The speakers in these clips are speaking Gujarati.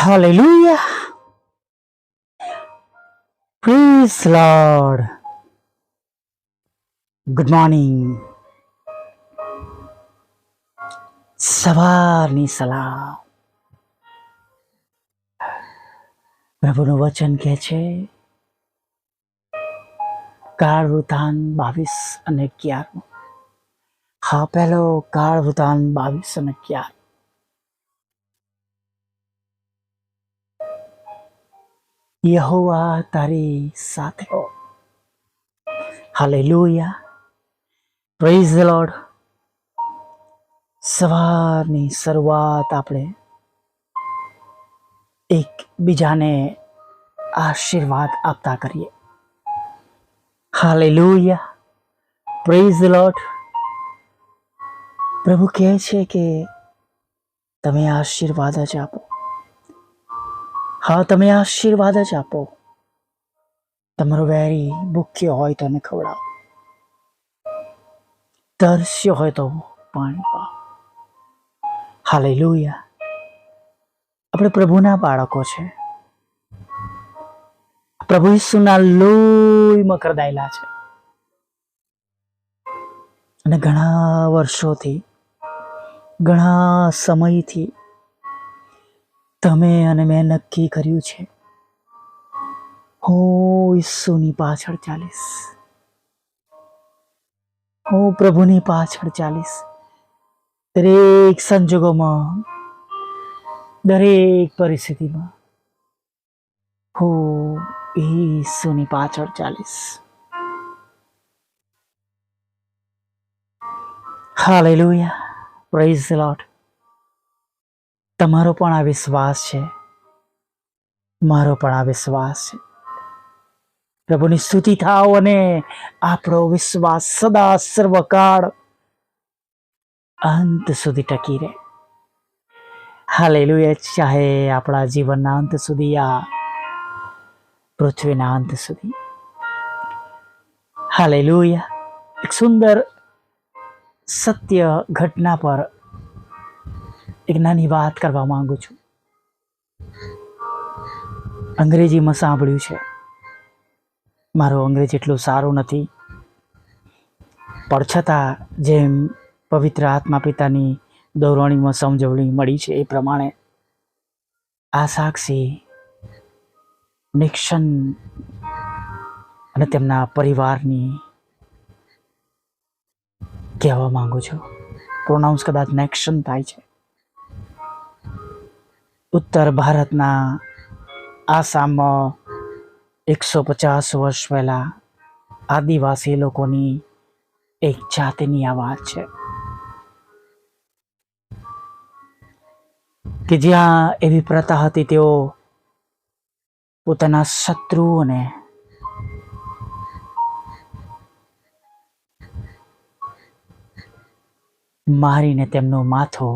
Hallelujah. Praise Lord. Good morning. સવારની સલામ પ્રભુનું વચન કહે છે કાળ વૃતાન બાવીસ અને અગિયાર હા, પહેલો કાળ વૃતાન બાવીસ અને અગિયાર યહોવા તારી સાથે હો હાલેલુયા પ્રેઝ ધ લોર્ડ સવારની શરૂઆત આપણે એક બીજાને આશીર્વાદ આપતા કરીએ હાલેલુયા પ્રેઝ ધ લોર્ડ પ્રભુ કહે છે કે તમે આશીર્વાદ જ આપો હા, તમે આશીર્વાદ જ આપો. તમારો વેરી ભૂખ્યો હોય તો એને ખવડાવો. તરસ્યો હોય તો પાણી પાઓ. હાલે આપણે પ્રભુના બાળકો છે. પ્રભુ ઈસુના લોહીમાં કરદાયેલા છે. અને ઘણા વર્ષોથી, ઘણા સમયથી તમે અને મેં નક્કી કર્યું છે. હું, ઈસુની પાછળ ચાલીશ હું, પ્રભુની પાછળ ચાલીશ દરેક સંજોગોમાં, દરેક પરિસ્થિતિમાં. હું, ઈસુની પાછળ ચાલીશ હાલેલુયા. પ્રેઝ લોર્ડ તમારો પણ આ વિશ્વાસ છે. મારો પણ આ વિશ્વાસ છે. પ્રભુની સ્તુતિ થાવ અને આપણો વિશ્વાસ સદા સર્વકાળ અંત સુધી ટકી રહે. હાલેલુયા, ચાહે આપણા જીવનના અંત સુધી આ પૃથ્વીના અંત સુધી. હાલેલુયા, એક સુંદર સત્ય ઘટના પર એક નાની વાત કરવા માંગુ છું. અંગ્રેજીમાં સાંભળ્યું છે. મારો અંગ્રેજી એટલું સારું નથી. પણ છતાં જેમ પવિત્ર આત્મા પિતાની દોરવણીમાં સમજવણી મળી છે એ પ્રમાણે આ સાક્ષી નિક્ષન અને તેમના પરિવારની કહેવા માંગુ છું. પ્રોનાઉન્સ કદાચ નેક્શન થાય છે. ઉત્તર ભારતના આસામમાં એકસો પચાસ વર્ષ પહેલા આદિવાસી લોકોની એક જાતિની આવાજ છે. કે જ્યાં એવી પ્રથા હતી, તેઓ પોતાના શત્રુઓને મારીને તેમનો માથો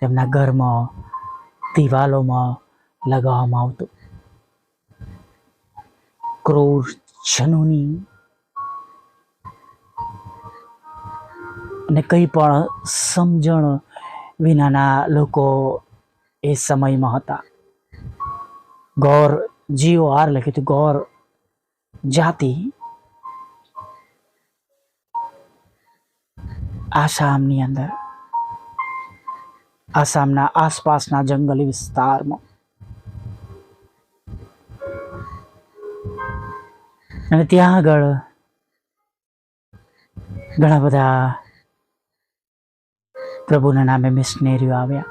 તેમના ઘરમાં દિવાલોમાં લગાવવામાં આવતું. ક્રૂર જનોની અને કંઈ પણ સમજણ વિનાના લોકો એ સમયમાં હતા. ગૌર જીઓ આર લખ્યું હતું. ગૌર જાતિ આસામની અંદર આસામના આસપાસના જંગલી વિસ્તારમાં. અને ત્યાં આગળ ઘણા બધા પ્રભુના નામે મિશનરીઓ આવ્યા.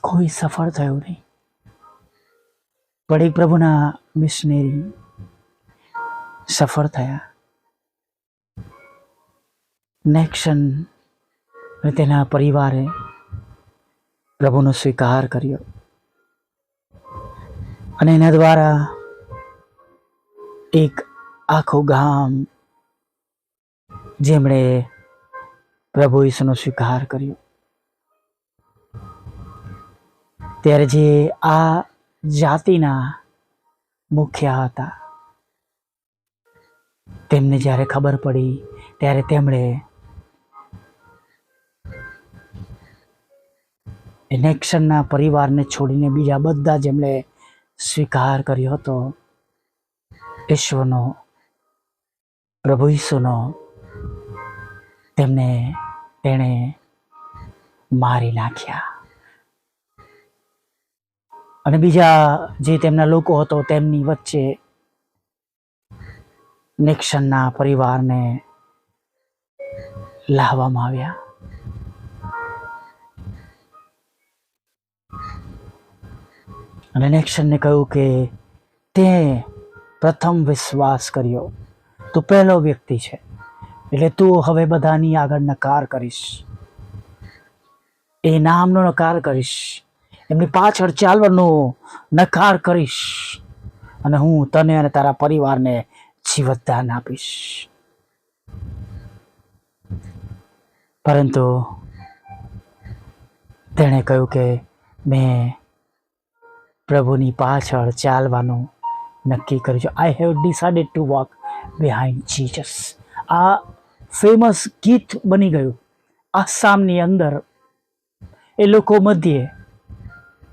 કોઈ સફળ થયું નહીં. પણ એક પ્રભુના મિશનરી સફળ થયા. નેક્શન અને તેના પરિવારે પ્રભુનો સ્વીકાર કર્યો. અને એના દ્વારા એક આખું ગામ જેમણે પ્રભુ ઈસુનો સ્વીકાર કર્યો. ત્યારે જે આ જાતિના મુખ્ય હતા, તેમને જ્યારે ખબર પડી, ત્યારે તેમણે એ પરિવારને છોડીને બીજા બધા જેમણે સ્વીકાર કર્યો હતો. ઈશ્વરનો, પ્રભુ ઈસુનો, તેમને તેણે મારી નાખ્યા. અને બીજા જે તેમના લોકો હતો તેમની વચ્ચે નેક્શનના પરિવારને લાવવામાં આવ્યા. અને નેક્શનને કહ્યું કે તે પ્રથમ વિશ્વાસ કર્યો. તું પહેલો વ્યક્તિ છે. એટલે તું હવે બધાની આગળ નકાર કરીશ. એ નામનો નકાર કરીશ. એમની પાછળ ચાલવાનો નકાર કરીશ. અને હું તને અને તારા પરિવારને જીવતદાન આપીશ. પરંતુ તેણે કહ્યું કે મેં પ્રભુની પાછળ ચાલવાનું નક્કી કર્યું. છે I have decided to walk behind Jesus આ ફેમસ ગીત બની ગયું. આસામની અંદર એ લોકો મધ્યે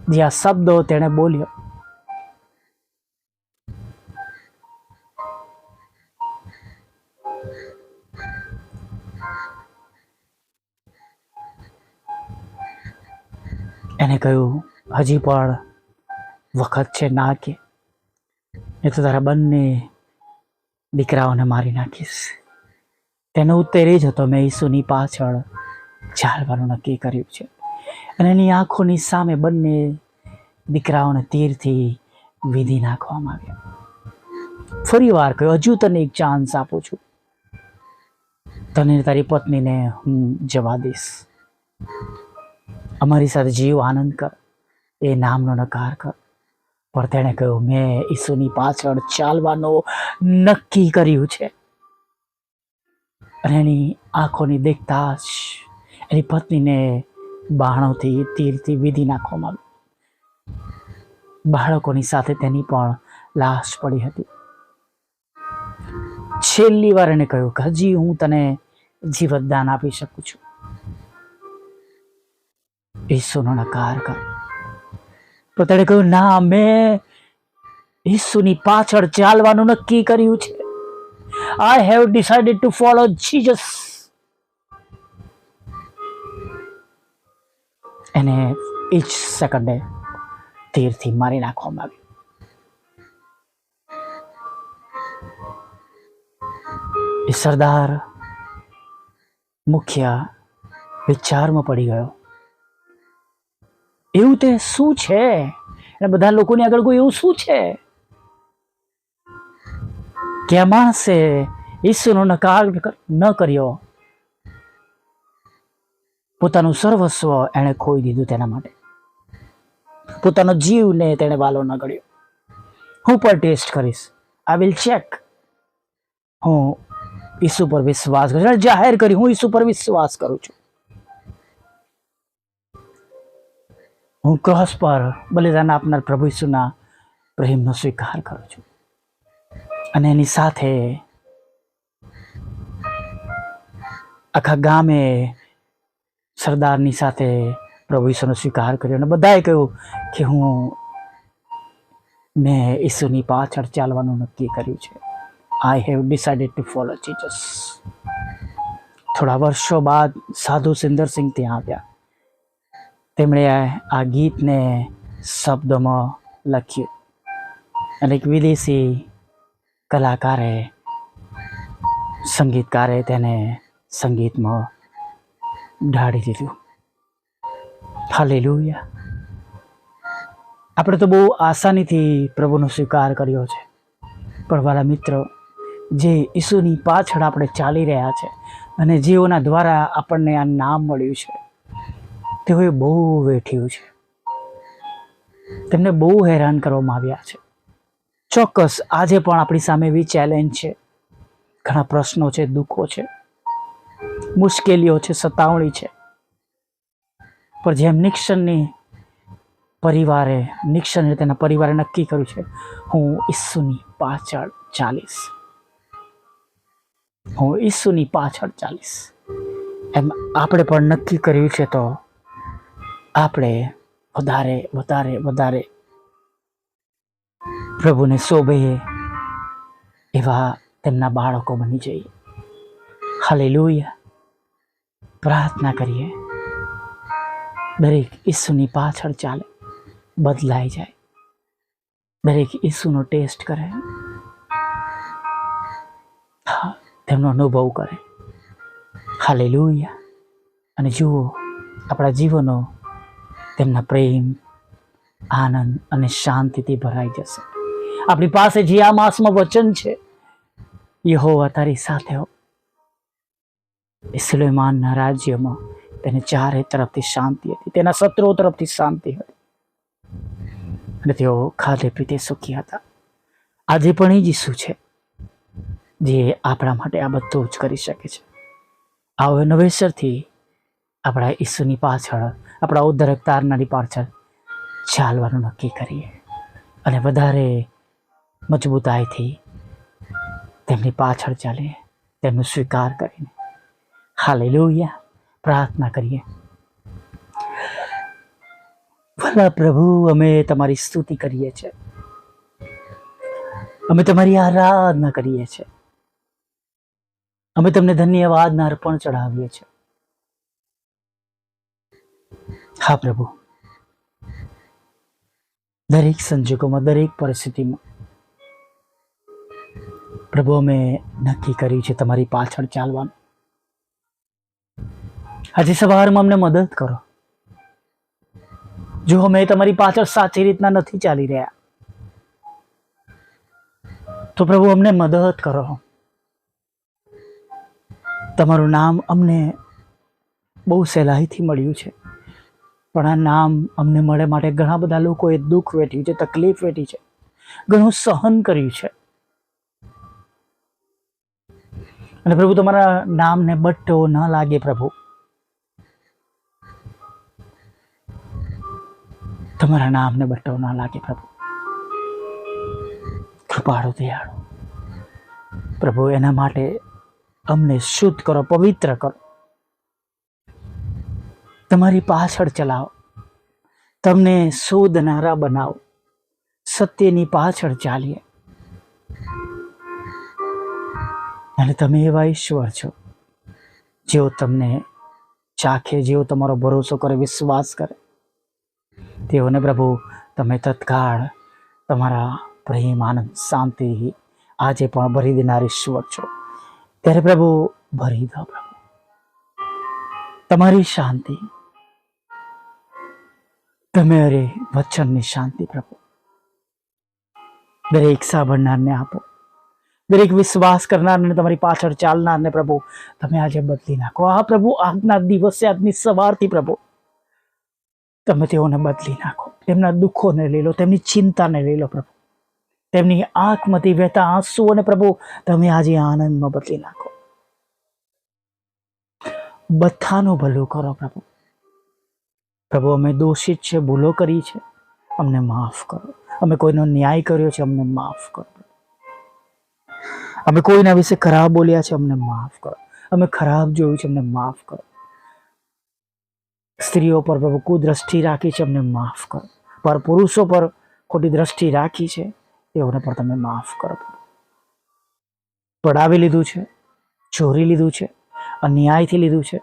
જે આ શબ્દો તેણે બોલ્યો. એને કહ્યું, હજી પણ વખત છે ના કે. એ તો તારા બંને દીકરાઓને મારી નાખીશ. તેનો ઉત્તર એ જ હતો, મેં ઈસુની પાછળ ચાલવાનું નક્કી કર્યું છે. અને એની આંખોની સામે બંને દીકરાઓને તીરથી વિધિ નાખવામાં આવ્યા. ફરી વાર કહ્યું, હજુ તને એક ચાન્સ આપું છું. તને તારી પત્નીને હું જવા દઈશ. અમારી સાથે જીવ આનંદ કર. એ નામનો નકાર કર. પણ તેણે કહ્યું, મેં ઈસુની પાછળ ચાલવાનું નક્કી કર્યું છે. અને એની આંખોની દેખતા જ એની પત્નીને બાણોથી તીરથી વિધી નાખવામાં બાળકોની સાથે તેની પણ લાશ પડી હતી. છેલ્લી વાર એને કહ્યું કે, હજી હું તને જીવતદાન આપી શકું છું. ઈસુનો નકાર કર તો તેણે કહ્યું, ના, મેં ઈસુની પાછળ ચાલવાનું નક્કી કર્યું છે. I have decided to follow Jesus એને ઈચ સેકન્ડે તીરથી મારી નાખવામાં આવ્યું એ સરદાર મુખ્ય વિચારમાં પડી ગયો. એવું તે શું છે? અને બધા લોકોની આગળ કોઈ એવું શું છે? કે માણસે ઈશ્વરનો નકાર ન કર્યો? પોતાનું સર્વસ્વ એણે ખોઈ દીધું તેના માટે. પોતાનો જીવને તેણે વાલો ન ગળ્યો હું પણ ટેસ્ટ કરીશ. આઈ વિલ ચેક હું ઈસુ પર વિશ્વાસ કરું જાહેર કરી, હું ઈસુ પર વિશ્વાસ કરું છું. હું ક્રોસ પર બલિદાન આપનાર પ્રભુ ઈસુના પ્રેમનો સ્વીકાર કરું છું. અને એની સાથે આખા ગામે સરદારની સાથે પ્રભુ ઈસુનો સ્વીકાર કર્યો અને બધાએ કહ્યું કે હું મેં ઈસુની પાછળ ચાલવાનું નક્કી કર્યું છે. I have decided to follow Jesus થોડા વર્ષો બાદ સાધુ સિંદરસિંહ ત્યાં આવ્યા. તેમણે આ ગીતને શબ્દોમાં લખ્યું. અને એક વિદેશી કલાકારે, સંગીતકારે તેને સંગીતમાં ઢાળી દીધું. હાલેલુયા. આપણે તો બહુ આસાનીથી પ્રભુનો સ્વીકાર કર્યો છે. પણ વાલા મિત્રો, જે ઈસુની પાછળ આપણે ચાલી રહ્યા છે અને જેઓના દ્વારા આપણને આ નામ મળ્યું છે તેઓએ બહુ વેઠ્યું છે. તેમને બહુ હેરાન કરવામાં આવ્યા છે. ચોક્કસ આજે પણ આપણી સામે એવી ચેલેન્જ છે. ઘણા પ્રશ્નો છે, દુઃખો છે, મુશ્કેલીઓ છે, સતાવણી છે. પણ જેમ નિક્ષનની પરિવારે નિક્સને તેના પરિવારે નક્કી કર્યું છે, હું ઈસુની પાછળ ચાલીશ. હું ઈસુની પાછળ ચાલીશ. એમ આપણે પણ નક્કી કર્યું છે તો આપણે વધારે વધારે વધારે પ્રભુને શોભે એવા તેમના બાળકો બની જઈએ. હાલેલુયા. પ્રાર્થના કરીએ. દરેક ઈસુની પાછળ ચાલે, બદલાઈ જાય. દરેક ઈસુનો ટેસ્ટ કરે. હા, તેમનો અનુભવ કરે. હાલેલુયા. અને જુઓ, આપણા જીવનો તેમના પ્રેમ, આનંદ અને શાંતિથી ભરાઈ જશે. આપણી પાસે જે આ માસમાં વચન છે, યહોવા તારી સાથે હો. એ રાજ્યમાં તેને ચારે તરફથી શાંતિ હતી, તેના શત્રુઓ તરફથી શાંતિ હતી. અને તેઓ ખાધે પીતે સુખી હતા. આજે પણ એ જ ઈસુ છે, જે આપણા માટે આ બધું જ કરી શકે છે. આવો નવેસરથી આપણા ઈસુની પાછળ આપણા ઉદ્ધરક તારનારી પાછળ ચાલવાનું નક્કી કરીએ. અને વધારે મજબૂતાઈથી તેમની પાછળ ચાલીએ, તેમનો સ્વીકાર કરીને. હાલેલુયા. પ્રાર્થના કરીએ. ભલા પ્રભુ, અમે તમારી સ્તુતિ કરીએ છીએ. અમે તમારી આરાધના કરીએ છીએ. અમે તમને ધન્યવાદના અર્પણ ચઢાવીએ છીએ. હા, પ્રભુ. દરેક સંજોગોમાં, દરેક પરિસ્થિતિમાં. પ્રભુ, અમે નક્કી કર્યું છે તમારી પાછળ ચાલવાનું. આજે સવારમાં અમને મદદ કરો. જો અમે તમારી પાછળ સાચી રીતના નથી ચાલી રહ્યા, તો પ્રભુ, અમને મદદ કરો. તમારું નામ અમને બહુ સહેલાઈથી મળ્યું છે. પણ આ નામ અમને મળે માટે ઘણા બધા લોકોએ દુઃખ વેઠ્યું છે, તકલીફ વેઠી છે. ઘણું સહન કર્યું છે. અને પ્રભુ, તમારા નામને બટ્ટો ન લાગે પ્રભુ. તમારા નામને બટ્ટો ન લાગે પ્રભુ. કૃપાળો, દયાળો. પ્રભુ, એના માટે અમને શુદ્ધ કરો, પવિત્ર કરો. તમારી પાછળ ચલાવો. તમને શોધનારા બનાવો. સત્યની પાછળ ચાલીએ. અને તમે એવા ઈશ્વર છો, જેઓ તમને ચાખે, જેઓ તમારો ભરોસો કરે, વિશ્વાસ કરે. તેઓને પ્રભુ, તમે તત્કાળ તમારા પ્રેમ, આનંદ, શાંતિ આજે પણ ભરી દેનાર ઈશ્વર છો. ત્યારે પ્રભુ, ભરી દો પ્રભુ. તમારી શાંતિ તમે અરે વચનની શાંતિ પ્રભુ. દરેક સાંભળનારને આપો. દરેક વિશ્વાસ કરનારને તમારી પાછળ ચાલનારને પ્રભુ, તમે આજે બદલી નાખો. આ પ્રભુ, આજના દિવસે, આજની સવારથી પ્રભુ, તમે તેઓને બદલી નાખો. તેમના દુઃખોને લઈ લો, તેમની ચિંતાને લઈ લો પ્રભુ. તેમની આંખમાંથી વહેતા આંસુઓને પ્રભુ, તમે આજે આનંદમાં બદલી નાખો. બધાનું ભલું કરો પ્રભુ. પ્રભુ, અમે દોષિત છે, ભૂલો કરી છે. અમને માફ કરો. અમે કોઈનો ન્યાય કર્યો છે, અમને માફ કરો. અમે કોઈના વિશે ખરાબ બોલ્યા છે, અમને માફ કરો. અમે ખરાબ જોયું છે, અમને માફ કરો. સ્ત્રીઓ પર પ્રભુ, કુદ્રષ્ટિ રાખી છે, અમને માફ કરો. પર પુરુષો પર ખોટી દ્રષ્ટિ રાખી છે, તેઓને પણ તમે માફ કરો. પડાવી લીધું છે, ચોરી લીધું છે, અન્યાયથી લીધું છે,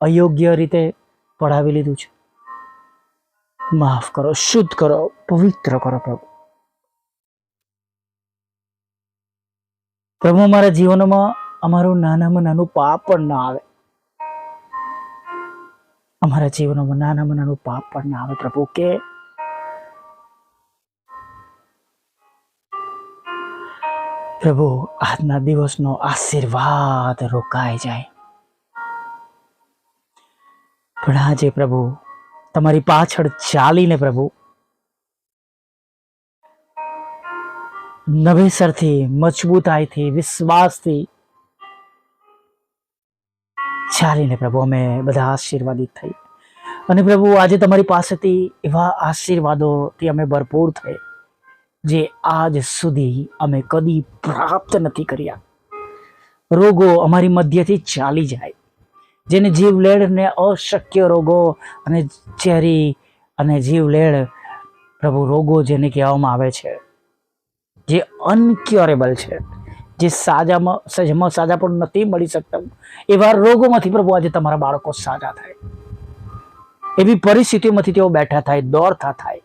અયોગ્ય રીતે પડાવી લીધું છે. માફ કરો શુદ્ધ કરો પવિત્ર કરો પ્રભુ પ્રભુ અમારા જીવનમાં અમારું નાનામાં નાનું પાપ પણ ના આવે અમારા જીવનમાં નાનામાં નાનું પાપ પણ ના આવે પ્રભુ કે પ્રભુ આજના દિવસનો આશીર્વાદ રોકાઈ જાય પણ આજે પ્રભુ તમારી પાછળ ચાલીને પ્રભુ. નવેસરથી, મજબૂતાઈથી, વિશ્વાસથી ચાલીને પ્રભુ અમે બધા આશીર્વાદિત થઈ. અને પ્રભુ, આજે તમારી પાસેથી એવા આશીર્વાદોથી અમે ભરપૂર થઈ, જે આજ સુધી અમે કદી પ્રાપ્ત નથી કર્યા. રોગો અમારી મધ્યથી ચાલી જાય. જેને જીવલેણને અશક્ય રોગો અને ઝેરી અને જીવલેણ પ્રભુ રોગો જેને કહેવામાં આવે છે, જે અનક્યોરેબલ છે, જે સાજામાં સજમાં સાજા પણ નથી મળી શકતા, એવા રોગોમાંથી પ્રભુ આજે તમારા બાળકો સાજા થાય. એવી પરિસ્થિતિઓમાંથી તેઓ બેઠા થાય, દોડતા થાય,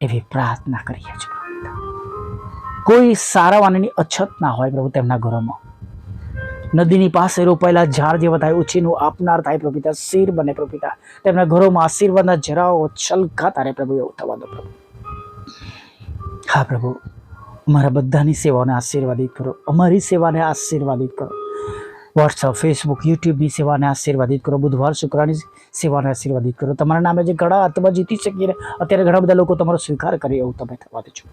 એવી પ્રાર્થના કરીએ છીએ. કોઈ સારા વાનની અછત ના હોય પ્રભુ તેમના ઘરોમાં. નદીની પાસે રોપાયેલા ઝાડ જેવા થાય, ઉછીનું આપનાર થાય પ્રભુ પિતા શીર બને પ્રભુ પિતા તેમના ઘરોમાં આશીર્વાદના જરાઓ છલકા તારે પ્રભુ એવું થવા દો પ્રભુ. હા પ્રભુ, અમારા બધાની સેવાઓને આશીર્વાદિત કરો. અમારી સેવાને આશીર્વાદિત કરો. વોટ્સઅપ ફેસબુક યુટ્યુબની સેવાને આશીર્વાદિત કરો. બુધવાર, શુક્રની સેવાને આશીર્વાદિત કરો. તમારા નામે જે ઘણા આત્મા જીતી શકીએ અત્યારે ઘણા બધા લોકો તમારો સ્વીકાર કરે એવું તમે થવા દેજો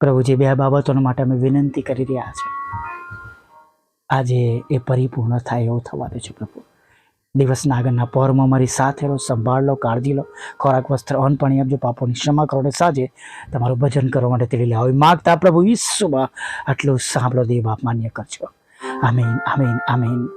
પ્રભુજી, બે બાબતોના માટે અમે વિનંતી કરી રહ્યા છે આજે એ પરિપૂર્ણ થાય એવું થવા દે છે પ્રભુ. દિવસના આગળના પહરમાં મારી સાથે રહો, સંભાળ લો, કાળજી લો. ખોરાક, વસ્ત્ર, અન્ન, પાણી આપજો, પાપોની ક્ષમા કરો અને સાજે તમારું ભજન કરવા માટે તેડી લાવો માગતા પ્રભુ ઈસુમાં આટલું સાંભળો દેવ આપ માન્ય કરજો. આમીન આમીન આમીન.